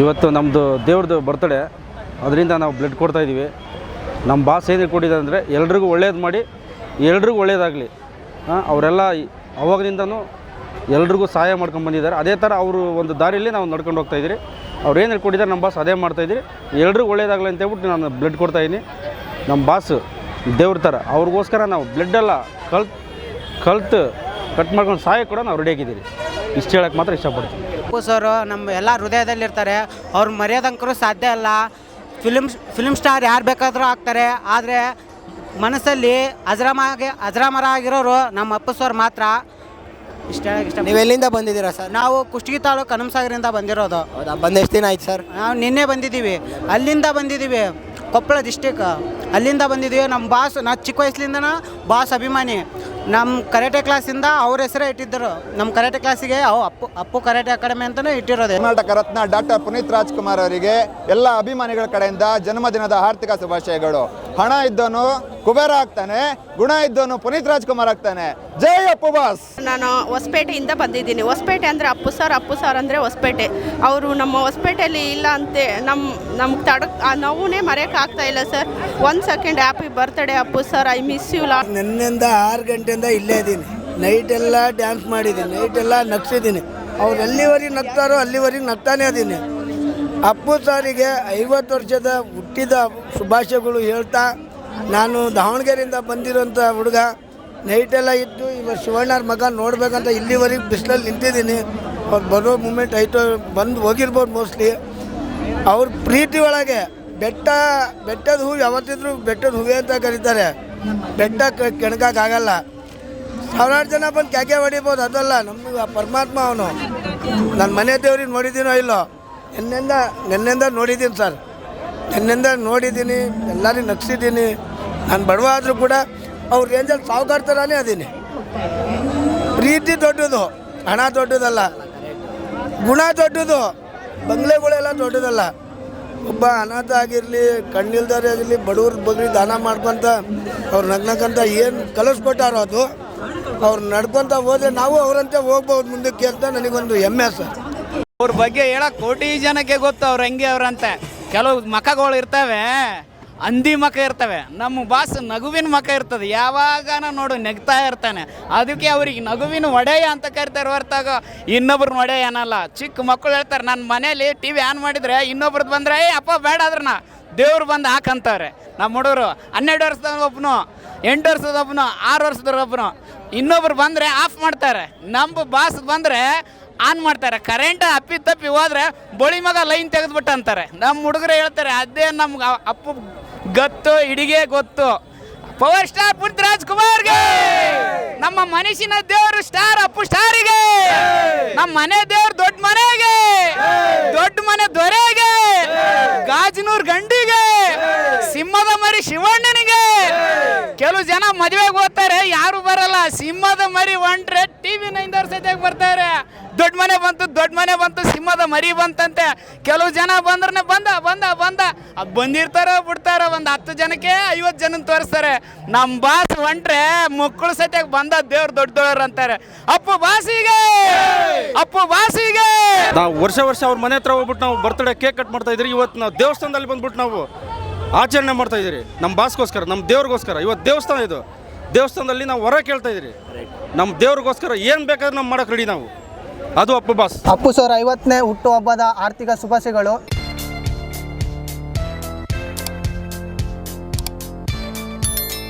ಇವತ್ತು ನಮ್ಮದು ದೇವ್ರದ್ದು ಬರ್ತಡೇ ಅದರಿಂದ ನಾವು ಬ್ಲಡ್ ಕೊಡ್ತಾ ಇದ್ದೀವಿ ನಮ್ಮ ಬಾಸ್ ಏನೇ ಕೊಟ್ಟಿದೆ ಅಂದರೆ ಎಲ್ರಿಗೂ ಒಳ್ಳೇದು ಮಾಡಿ, ಎಲ್ರಿಗೂ ಒಳ್ಳೇದಾಗಲಿ. ಅವರೆಲ್ಲ ಅವಾಗಲಿಂದನೂ ಎಲ್ರಿಗೂ ಸಹಾಯ ಮಾಡ್ಕೊಂಡು ಬಂದಿದ್ದಾರೆ. ಅದೇ ಥರ ಅವರು ಒಂದು ದಾರಿಯಲ್ಲಿ ನಾವು ನಡ್ಕೊಂಡು ಹೋಗ್ತಾ ಇದ್ದೀರಿ. ಅವ್ರು ಏನು ಹೇಳ್ಕೊಟ್ಟಿದ್ದಾರೆ ನಮ್ಮ ಬಾಸ್ ಅದೇ ಮಾಡ್ತಾಯಿದ್ದೀರಿ ಎಲ್ರಿಗೂ ಒಳ್ಳೇದಾಗಲಿ ಅಂತ ಹೇಳ್ಬಿಟ್ಟು ನಾನು ಬ್ಲಡ್ ಕೊಡ್ತಾಯಿದ್ದೀನಿ ನಮ್ಮ ಬಾಸ್ ದೇವ್ರ ಥರ ಅವ್ರಿಗೋಸ್ಕರ ನಾವು ಬ್ಲಡ್ಡೆಲ್ಲ ಕಲ್ತ್ ಕಲ್ತು ಕಟ್ ಮಾಡ್ಕೊಂಡು ಸಹಾಯ ಕೂಡ ನಾವು ರೆಡಿ ಆಗಿದ್ದೀರಿ. ಇಷ್ಟು ಹೇಳೋಕ್ಕೆ ಮಾತ್ರ ಇಷ್ಟಪಡ್ತೀನಿ. ಅಪ್ಪು ಸರ್ ನಮ್ಮ ಎಲ್ಲ ಹೃದಯದಲ್ಲಿರ್ತಾರೆ. ಅವ್ರು ಮರ್ಯಾದಂಕರು ಸಾಧ್ಯ ಇಲ್ಲ ಫಿಲ್ಮ್ ಫಿಲ್ಮ್ ಸ್ಟಾರ್ ಯಾರು ಬೇಕಾದರೂ ಆಗ್ತಾರೆ. ಆದರೆ ಮನಸ್ಸಲ್ಲಿ ಅಜರಾಮಾಗಿ ಅಜರಾಮರ ಆಗಿರೋರು ನಮ್ಮ ಅಪ್ಪು ಸರ್ ಮಾತ್ರ. ಇಷ್ಟ ಇಷ್ಟ ನೀವು ಎಲ್ಲಿಂದ ಬಂದಿದ್ದೀರಾ ಸರ್? ನಾವು ಕುಷ್ಟಗಿ ತಾಲೂಕು ಕನಂಸಾಗರಿಂದ ಬಂದಿರೋದು. ಹೌದಾ? ಬಂದು ಎಷ್ಟು ದಿನ ಆಯ್ತು ಸರ್? ನಾವು ನಿನ್ನೆ ಬಂದಿದ್ದೀವಿ. ಅಲ್ಲಿಂದ ಬಂದಿದ್ದೀವಿ. ಕೊಪ್ಪಳ ಡಿಸ್ಟಿಕ್ ಅಲ್ಲಿಂದ ಬಂದಿದ್ದೀವಿ. ನಮ್ಮ ಬಾಸ್ ನಾ ಚಿಕ್ಕ ವಯಸ್ಸಿನಿಂದನ ಬಾಸ್ ಅಭಿಮಾನಿ. ನಮ್ಮ ಕರಾಟೆ ಕ್ಲಾಸಿಂದ ಅವ್ರ ಹೆಸರೇ ಇಟ್ಟಿದ್ದರು. ನಮ್ಮ ಕರಾಟೆ ಕ್ಲಾಸಿಗೆ ಅವು ಅಪ್ಪು ಅಪ್ಪು ಕರಾಟೆ ಅಕಾಡೆಮಿ ಅಂತಲೇ ಇಟ್ಟಿರೋದು. ಕರ್ನಾಟಕ ರತ್ನ ಡಾಕ್ಟರ್ ಪುನೀತ್ ರಾಜ್ಕುಮಾರ್ ಅವರಿಗೆ ಎಲ್ಲ ಅಭಿಮಾನಿಗಳ ಕಡೆಯಿಂದ ಜನ್ಮದಿನದ ಆರ್ಥಿಕ ಶುಭಾಶಯಗಳು. ಹಣ ಇದ್ದವನು ಕುಬೇರ ಆಗ್ತಾನೆ ಗುಣ ಇದ್ದವನು ಪುನೀತ್ ರಾಜ್ಕುಮಾರ್ ಆಗ್ತಾನೆ. ಜೈ ಅಪ್ಪು ಬಾಸ್! ನಾನು ಹೊಸಪೇಟೆಯಿಂದ ಬಂದಿದ್ದೀನಿ. ಹೊಸಪೇಟೆ ಅಂದರೆ ಅಪ್ಪು ಸರ್ ಅಪ್ಪು ಸರ್ ಅಂದರೆ ಹೊಸಪೇಟೆ. ಅವರು ನಮ್ಮ ಹೊಸಪೇಟೆಯಲ್ಲಿ ಇಲ್ಲ ಅಂತೆ ನಮ್ಮ ನಮ್ಗೆ ತಡ ಆ ನೋವುನೇ ಮರೆಯಕ್ಕೆ ಆಗ್ತಾ ಇಲ್ಲ ಸರ್. ಒಂದು second happy birthday Appu sir. I miss you ಲಾ ನಿನ್ನೆಯಿಂದ ಆರು ಗಂಟೆಯಿಂದ ಇಲ್ಲೇ ಇದ್ದೀನಿ. ನೈಟ್ ಎಲ್ಲ ಡ್ಯಾನ್ಸ್ ಮಾಡಿದ್ದೀನಿ ನೈಟ್ ಎಲ್ಲ ನಗ್ಸಿದ್ದೀನಿ. ಅವ್ರು ಎಲ್ಲಿವರೆಗೆ ನಗ್ತಾರೋ ಅಲ್ಲಿವರೆಗೆ ನಗ್ತಾನೇ ಇದ್ದೀನಿ. ಅಪ್ಪು ಸಾರಿಗೆ ಐವತ್ತು ವರ್ಷದ ಹುಟ್ಟಿದ ಶುಭಾಶಯಗಳು ಹೇಳ್ತಾ, ನಾನು ದಾವಣಗೆರೆಯಿಂದ ಬಂದಿರೋಂಥ ಹುಡುಗ. ನೈಟೆಲ್ಲ ಇದ್ದು ಇವಾಗ ಶಿವಣ್ಣರ ಮಗ ನೋಡಬೇಕಂತ ಇಲ್ಲಿವರೆಗೆ ಬಿಸಿಲಲ್ಲಿ ನಿಂತಿದ್ದೀನಿ. ಅವ್ರು ಬರೋ ಮೂಮೆಂಟ್ ಆಯಿತು, ಬಂದು ಹೋಗಿರ್ಬೋದು ಮೋಸ್ಟ್ಲಿ ಅವ್ರ ಪ್ರೀತಿ ಒಳಗೆ, ಬೆಟ್ಟ, ಬೆಟ್ಟದ ಹೂವು ಯಾವತ್ತಿದ್ರು ಬೆಟ್ಟದ ಹೂವೆ ಅಂತ ಕರೀತಾರೆ. ಬೆಟ್ಟ ಕೆಣಕಾಗಲ್ಲ ಸಾವಿರಾರು ಜನ ಬಂದು ಕ್ಯಾಕೆ ಹೊಡಿಬೋದು, ಅದಲ್ಲ ನಮ್ಮ ಪರಮಾತ್ಮ ಅವನು. ನನ್ನ ಮನೆ ದೇವ್ರಿಗೆ ನೋಡಿದ್ದೀನೋ ಇಲ್ಲೋ? ನಿನ್ನೆಂದ ನಿನ್ನೆಂದ ನೋಡಿದ್ದೀನಿ ಸರ್. ನಿನ್ನೆಂದ ನೋಡಿದ್ದೀನಿ ಎಲ್ಲರಿಗೂ ನಗ್ಸಿದ್ದೀನಿ. ನಾನು ಬಡವ ಆದರೂ ಕೂಡ ಅವ್ರ ರೇಂಜಲ್ಲಿ ಸಾವುಕಾರ ಥರನೇ ಅದೀನಿ. ಪ್ರೀತಿ ದೊಡ್ಡದು, ಹಣ ದೊಡ್ಡದಲ್ಲ. ಗುಣ ದೊಡ್ಡದು, ಬಂಗ್ಲೆಗಳೆಲ್ಲ ದೊಡ್ಡದಲ್ಲ. ಒಬ್ಬ ಅನಾಥ ಆಗಿರಲಿ ಕಣ್ಣಿಲ್ದಾರೆ ಆಗಿರಲಿ, ಬಡವ್ರ ಬಗ್ಗೆ ದಾನ ಮಾಡ್ಕೊತ ಅವ್ರು ನಗ್ನಕ್ಕಂತ ಏನು ಕಲಿಸ್ಕೊಟ್ಟಾರೋ ಅದು, ಅವ್ರು ನಡ್ಕೊತ ಹೋದ್ರೆ ನಾವು ಅವರಂತೆ ಹೋಗ್ಬೋದು ಮುಂದಕ್ಕೆ ಅಂತ ನನಗೊಂದು ಹೆಮ್ಮೆ ಸರ್. ಅವ್ರ ಬಗ್ಗೆ ಹೇಳಕ್ ಕೋಟಿ ಜನಕ್ಕೆ ಗೊತ್ತು ಅವ್ರು ಹೆಂಗೆ ಅವ್ರಂತೆ. ಕೆಲವು ಮಖಗಳು ಇರ್ತವೆ, ಹಂದಿ ಮಖ ಇರ್ತವೆ. ನಮ್ಮ ಬಾಸ್ ನಗುವಿನ ಮಖ ಇರ್ತದೆ. ಯಾವಾಗನ ನೋಡು, ನೆಗ್ತಾ ಇರ್ತಾನೆ. ಅದಕ್ಕೆ ಅವ್ರಿಗೆ ನಗುವಿನ ಒಡೆಯ ಅಂತ ಕರಿತಾರೆ ಹೊರತಾಗ. ಇನ್ನೊಬ್ರನ್ನ ಒಡೆಯ ಏನಲ್ಲ ಚಿಕ್ಕ ಮಕ್ಕಳು ಹೇಳ್ತಾರೆ ನನ್ನ ಮನೇಲಿ ಟಿ ವಿ ಆನ್ ಮಾಡಿದ್ರೆ ಇನ್ನೊಬ್ರದ್ದು ಬಂದ್ರೆ, ಏ, ಅಪ್ಪ, ಬೇಡ ಅದ್ರನ್ನ. ದೇವ್ರು ಬಂದು ಹಾಕಂತಾರೆ ನಮ್ಮ ಹುಡುಗರು, ಹನ್ನೆರಡು ವರ್ಷದ ಒಬ್ಬನು ಎಂಟು ವರ್ಷದ ಒಬ್ಬನು ಆರು ವರ್ಷದ ಒಬ್ಬನು ಇನ್ನೊಬ್ರು ಬಂದರೆ ಆಫ್ ಮಾಡ್ತಾರೆ. ನಮ್ಮ ಬಾಸ್ ಬಂದರೆ ಆನ್ ಮಾಡ್ತಾರೆ. ಕರೆಂಟ್ ಅಪ್ಪಿ ತಪ್ಪಿ ಹೋದ್ರೆ ಬಳಿ ಮಗ ಲೈನ್ ತೆಗೆದ್ಬಿಟ್ಟು ಅಂತಾರೆ. ನಮ್ಮ ಹುಡುಗರು ಹೇಳ್ತಾರೆ, ಅದೇ ನಮ್ಗೆ ಅಪ್ಪು ಗತ್ತು, ಇಡಿಗೆ ಗೊತ್ತು. ಪವರ್ ಸ್ಟಾರ್ ಪುಟ್ರಾಜ್ ಕುಮಾರ್ಗೆ! ನಮ್ಮ ಮನುಷ್ಯನ ದೇವರು ಸ್ಟಾರ್ ಅಪ್ಪು ಸ್ಟಾರಿಗೆ ನಮ್ಮ ಮನೆ ದೇವ್ರು ದೊಡ್ಡ ಮನೆಗೆ! ದೊಡ್ಡ ಮನೆ ದೊರೆಗೆ! ಗಾಜನೂರ್ ಗಂಡಿಗೆ! ಸಿಂಹದ ಮರಿ ಶಿವಣ್ಣನಿಗೆ! ಕೆಲವು ಜನ ಮದುವೆಗೆ ಓದ್ತಾರೆ ಯಾರು ಬರಲ್ಲ. ಸಿಂಹದ ಮರಿ ಒಂಟ್ರೆ ಟಿವಿ ನೈನ್ ಸದ್ಯಕ್ಕೆ ಬರ್ತಾರೆ. ದೊಡ್ಡ ಮನೆ ಬಂತು, ದೊಡ್ಡ ಮನೆ ಬಂತು, ಸಿಂಹದ ಮರಿ ಬಂತಂತೆ. ಕೆಲವು ಜನ ಬಂದ್ರೆ ಬಂದ ಬಂದ ಬಂದ. ಬಂದಿರ್ತಾರೋ ಬಿಡ್ತಾರೋ ಒಂದು ಹತ್ತು ಜನಕ್ಕೆ ಐವತ್ತು ಜನ ತೋರಿಸ್ತಾರೆ. ನಮ್ಮ ಬಾಸ್ ಹೊಂಟ್ರೆ ಮಕ್ಕಳು ಸತ್ಯ ಬಂದ ದೇವ್ರು ದೊಡ್ಡ ದೊಡ್ಡವ್ರು ಅಂತಾರೆ. ಅಪ್ಪು ಬಾಸಿಗೆ! ಅಪ್ಪು ಬಾಸಿಗೆ! ನಾವು ವರ್ಷ ವರ್ಷ ಅವ್ರ ಮನೆ ಹತ್ರ ಹೋಗ್ಬಿಟ್ಟು ನಾವು ಬರ್ತಡೇ ಕೇಕ್ ಕಟ್ ಮಾಡ್ತಾ ಇದ್ರಿ ಇವತ್ತು ನಾವು ದೇವಸ್ಥಾನದಲ್ಲಿ ಬಂದ್ಬಿಟ್ಟು ನಾವು ಆಚರಣೆ ಮಾಡ್ತಾ ಇದ್ದೀರಿ. ನಮ್ಮ ಬಾಸ್ಗೋಸ್ಕರ ನಮ್ಮ ದೇವ್ರಿಗೋಸ್ಕರ. ಇವತ್ತು ದೇವಸ್ಥಾನ ಇದು. ದೇವಸ್ಥಾನದಲ್ಲಿ ನಾವು ಹೊರ ಕೇಳ್ತಾ ಇದ್ದೀರಿ. ನಮ್ಮ ದೇವ್ರಿಗೋಸ್ಕರ ಏನು ಬೇಕಾದ್ರೂ ನಾವು ಮಾಡೋಕೆ ರೆಡಿ ನಾವು. ಅದು ಅಪ್ಪು ಬಾಸ್. ಅಪ್ಪು ಸರ್ ಐವತ್ತನೇ ಹುಟ್ಟುಹಬ್ಬದ ಆರ್ಥಿಕ ಶುಭಾಶಯಗಳು.